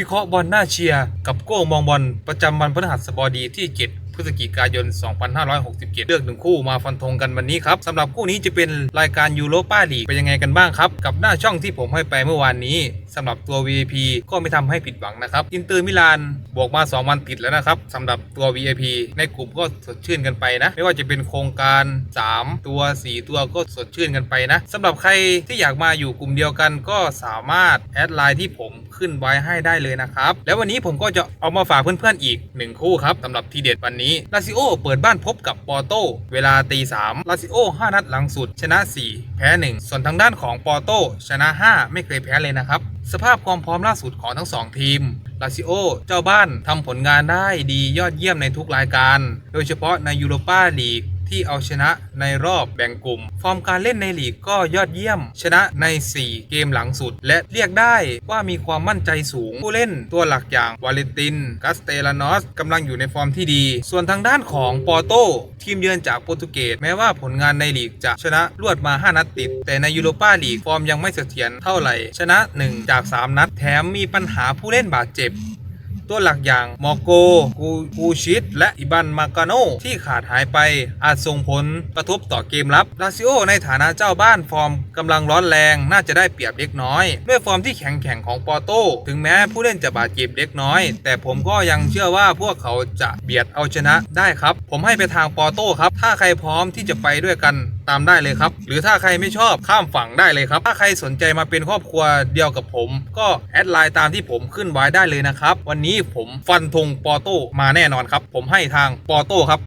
วิเคราะห์บอลหน้าเชียร์กับโก้มองบอลประจำวันพฤหัสบดีที่ 7 ฤศจิกายน 2567 เลือกหนึ่งคู่มาฟันธงกันวันนี้ครับสำหรับคู่นี้จะเป็นรายการยูโรป้าลีกเป็นยังไงกันบ้างครับ กับหน้าช่องที่ผมให้ไปเมื่อวานนี้สำหรับตัว VIP ก็ไม่ทำให้ผิดหวังนะครับ อินเตอร์มิลานบวกมา 2 วันติดแล้วนะครับสำหรับตัว VIP ในกลุ่มก็สดชื่นกันไปนะ ไม่ว่าจะเป็นโครงการ 3 ตัว 4 ตัวก็สดชื่นกันไปนะสำหรับใครที่อยากมาอยู่กลุ่มเดียวกันก็สามารถแอดไลน์ที่ผมขึ้นไว้ให้ได้เลยนะครับแล้ววันนี้ผมก็จะเอามาฝากเพื่อนๆอีก 1 คู่ครับสำหรับทีเด็ดวันนี้ลาซิโอเปิดบ้านพบกับปอร์โต เวลาตีสามลาซิโอ 5 นัดหลังสุด ชนะ 4 แพ้ 1 ส่วนทางด้านของปอร์โต ชนะ 5 ไม่เคยแพ้เลยนะครับ สภาพความพร้อมล่าสุดของทั้ง 2 ทีมลาซิโอ เจ้าบ้านทำผลงานได้ดียอดเยี่ยมในทุกรายการ โดยเฉพาะในยูโรปาลีก ที่เอาชนะในรอบแบ่งกลุ่ม ฟอร์มการเล่นในลีกก็ยอดเยี่ยม ชนะใน 4 เกมหลังสุด และเรียกได้ว่ามีความมั่นใจสูง ผู้เล่นตัวหลักอย่างวาเลนตินกัสเตลานอสกำลังอยู่ในฟอร์มที่ดี ส่วนทางด้านของปอโตทีมเยือนจากโปรตุเกสแม้ว่าผลงานในลีกจะชนะรวดมา 5 นัดติด แต่ในยูโรปาลีกฟอร์มยังไม่เสถียรเท่าไหร่ชนะ 1 จาก 3 นัดแถมมีปัญหาผู้เล่นบาดเจ็บ ตัวหลักอย่างมอโกกูกูชิดและอิบันมากาโนที่ขาดหายไป อาจส่งผลกระทบต่อเกมรับลาซิโอในฐานะเจ้าบ้านฟอร์มกำลังร้อนแรงน่าจะได้เปรียบเล็กน้อย ด้วยฟอร์มที่แข็งแกร่งของปอร์โตถึงแม้ผู้เล่นจะบาดเจ็บเล็กน้อย แต่ผมก็ยังเชื่อว่าพวกเขาจะเบียดเอาชนะได้ครับ ผมให้ไปทางปอร์โตครับ ถ้าใครพร้อมที่จะไปด้วยกัน ตามได้เลยครับ หรือถ้าใครไม่ชอบข้ามฝั่งได้เลยครับ ถ้าใครสนใจมาเป็นครอบครัวเดียวกับผม ก็แอดไลน์ตามที่ผมขึ้นไว้ได้เลยนะครับ วันนี้ผมฟันธงปอโต้มาแน่นอนครับ ผมให้ทางปอโต้ครับ